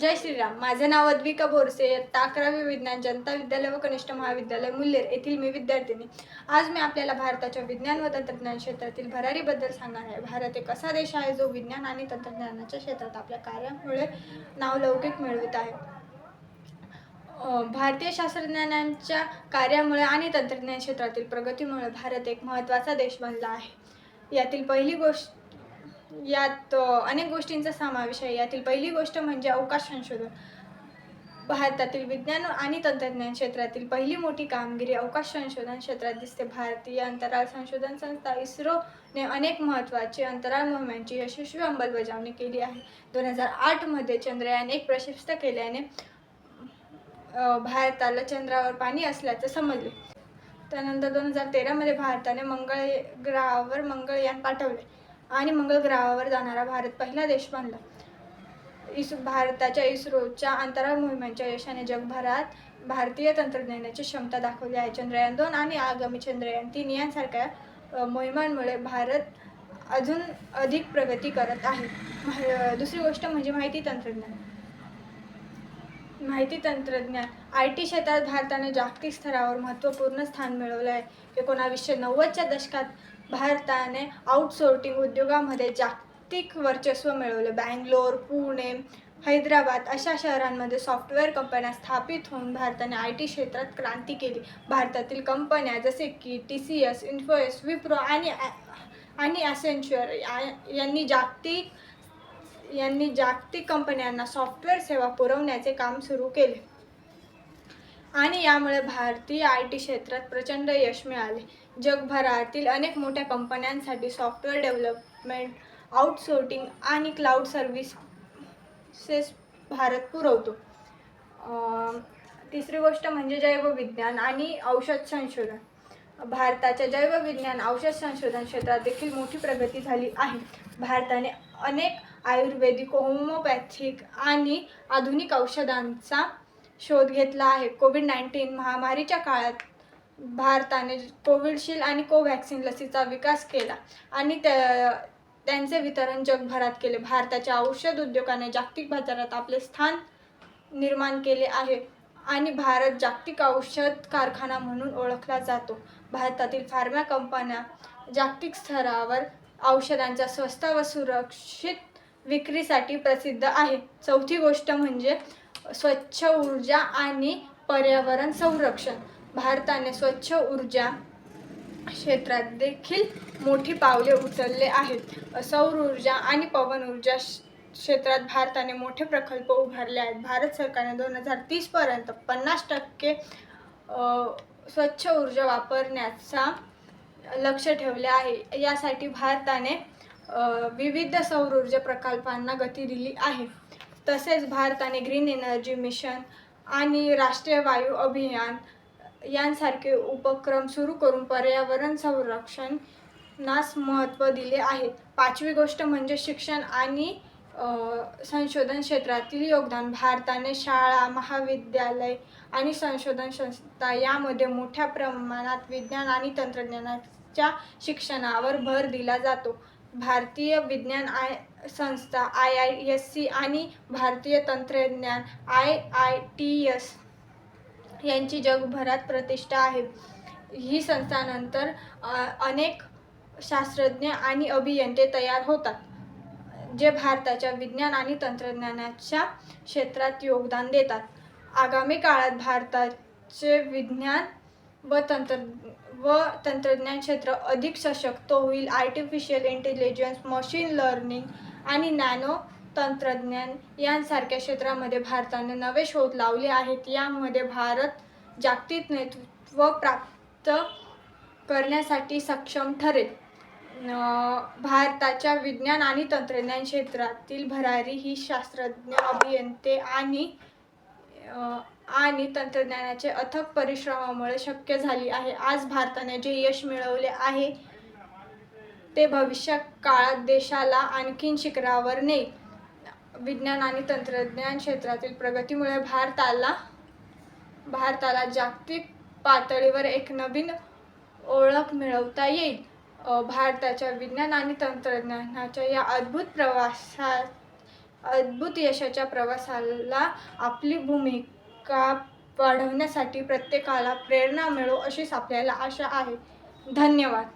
जय श्रीराम. माझे नाव अद्विका बोरसे इयत्ता अकरावी विज्ञान जनता विद्यालय व कनिष्ठ महाविद्यालय मुल्लेर येथील मी विद्यार्थिनी. आज मी आपल्याला भारताच्या विज्ञान व तंत्रज्ञान क्षेत्रातील भरारीबद्दल सांगणार आहे. भारत एक असा देश आहे जो विज्ञान आणि तंत्रज्ञानाच्या क्षेत्रात आपल्या कार्यामुळे नावलौकिक मिळवित आहे. भारतीय शास्त्रज्ञांच्या कार्यामुळे आणि तंत्रज्ञान क्षेत्रातील प्रगतीमुळे भारत एक महत्त्वाचा देश बनला आहे. यातील पहिली गोष्ट यात अनेक गोष्टींचा समावेश आहे. यातील पहिली गोष्ट म्हणजे अवकाश संशोधन. भारतातील विज्ञान आणि तंत्रज्ञान क्षेत्रातील पहिली मोठी कामगिरी अवकाश संशोधन क्षेत्रात दिसते. भारतीय अंतराळ संशोधन संस्था इस्रोने अनेक महत्त्वाचे अंतराळ मोहिमांची यशस्वी अंमलबजावणी केली आहे. दोन हजार आठमध्ये चंद्रयान एक प्रशस्त केल्याने भारताला चंद्रावर पाणी असल्याचं समजले. त्यानंतर दोन हजार तेरामध्ये भारताने मंगळ ग्रहावर मंगळयान पाठवले. आणि मंगळ ग्रहावर जाणारा भारत पहिला देश बनला. इस भारताच्या इस्रोच्या अंतराळ मोहिमांच्या यशाने जगभरात भारतीय तंत्रज्ञानाची क्षमता दाखवली आहे. चंद्रयान दोन आणि आगामी चंद्रयान तीन यांसारख्या मोहिमांमुळे भारत अजून अधिक प्रगती करत आहे. दुसरी गोष्ट म्हणजे माहिती तंत्रज्ञान. माहिती तंत्रज्ञान आय टी क्षेत्रात भारताने जागतिक स्तरावर महत्त्वपूर्ण स्थान मिळवलं आहे. एकोणावीसशे नव्वदच्या दशकात भारताने आउटसोर्टिंग उद्योगामध्ये जागतिक वर्चस्व मिळवले. बँगलोर पुणे हैदराबाद अशा शहरांमध्ये सॉफ्टवेअर कंपन्या स्थापित होऊन भारताने आय टी क्षेत्रात क्रांती केली. भारतातील कंपन्या जसे की T C S Infosys Wipro आणि आणि ॲसेन्च्युअर यांनी जागतिक यांनी जागतिक कंपन्यांना सॉफ्टवेअर सेवा पुरवण्याचे काम सुरू केले. आणि यामुळे भारतीय आय टी क्षेत्रात प्रचंड यश मिळाले. जगभरातील अनेक मोठ्या कंपन्यांसाठी सॉफ्टवेअर डेव्हलपमेंट आउटसोर्टिंग आणि क्लाउड सर्व्हिसेस भारत पुरवतो. तिसरी गोष्ट म्हणजे जैवविज्ञान आणि औषध संशोधन. भारताच्या जैवविज्ञान औषध संशोधन क्षेत्रात देखील मोठी प्रगती झाली आहे. भारताने अनेक आयुर्वेदिक होमोपॅथिक आणि आधुनिक औषधांचा शोध घेतला आहे. कोविड नाईन्टीन महामारीच्या काळात भारताने कोविडशिल्ड आणि कोव्हॅक्सिन लसीचा विकास केला आणि त्या त्यांचे वितरण जगभरात केले. भारताच्या औषध उद्योगाने जागतिक बाजारात आपले स्थान निर्माण केले आहे आणि भारत जागतिक औषध कारखाना म्हणून ओळखला जातो. भारतातील फार्मा कंपन्या जागतिक स्तरावर औषधांच्या स्वस्त व सुरक्षित विक्रीसाठी प्रसिद्ध आहे. चौथी गोष्ट म्हणजे स्वच्छ ऊर्जा आणि पर्यावरण संरक्षण. भारताने स्वच्छ ऊर्जा क्षेत्रात देखील मोठी पावले उचलले आहेत. सौर ऊर्जा आणि पवन ऊर्जा श- क्षेत्रात भारताने मोठे प्रकल्प उभारले आहेत. भारत सरकारने दोन हजार तीसपर्यंत पन्नास टक्के स्वच्छ ऊर्जा वापरण्याचा लक्ष ठेवले आहे. यासाठी भारताने विविध सौर ऊर्जा प्रकल्पांना गती दिली आहे. तसेच भारताने ग्रीन एनर्जी मिशन आणि राष्ट्रीय वायू अभियान यांसारखे उपक्रम सुरू करून पर्यावरण संरक्षणास महत्त्व दिले आहे. पाचवी गोष्ट म्हणजे शिक्षण आणि संशोधन क्षेत्रातील योगदान. भारताने शाळा महाविद्यालय आणि संशोधन संस्था यामध्ये मोठ्या प्रमाणात विज्ञान आणि तंत्रज्ञानाच्या शिक्षणावर भर दिला जातो. भारतीय विज्ञान आय संस्था आय आय एस सी आणि भारतीय तंत्रज्ञान आय आय टी एस यांची जगभरात प्रतिष्ठा आहे. ही संस्थानंतर अनेक शास्त्रज्ञ आणि अभियंते तयार होतात जे भारताच्या विज्ञान आणि तंत्रज्ञानाच्या क्षेत्रात योगदान देतात. आगामी काळात भारताचे विज्ञान व तंत्र व तंत्रज्ञान क्षेत्र अधिक सशक्त होईल. आर्टिफिशियल इंटेलिजन्स मशीन लर्निंग आणि नॅनो तंत्रज्ञान यांसारख्या क्षेत्रामध्ये भारताने नवे शोध लावले आहेत. यामध्ये भारत जागतिक नेतृत्व प्राप्त करण्यासाठी सक्षम ठरेल. भारताच्या विज्ञान आणि तंत्रज्ञान क्षेत्रातील भरारी ही शास्त्रज्ञ अभियंते आणि आणि तंत्रज्ञानाचे अथक परिश्रमामुळे शक्य झाली आहे. आज भारताने जे यश मिळवले आहे ते भविष्य काळात देशाला आणखीन शिखरावर नेईल. विज्ञान आणि तंत्रज्ञान क्षेत्रातील प्रगतीमुळे भारताला भारताला जागतिक पातळीवर एक नवीन ओळख मिळवता येईल. भारताच्या विज्ञान आणि तंत्रज्ञानाच्या या अद्भुत प्रवासात अद्भुत यशाच्या प्रवासाला आपली भूमिका वाढवण्यासाठी प्रत्येकाला प्रेरणा मिळो अशीच आपल्याला आशा आहे. धन्यवाद.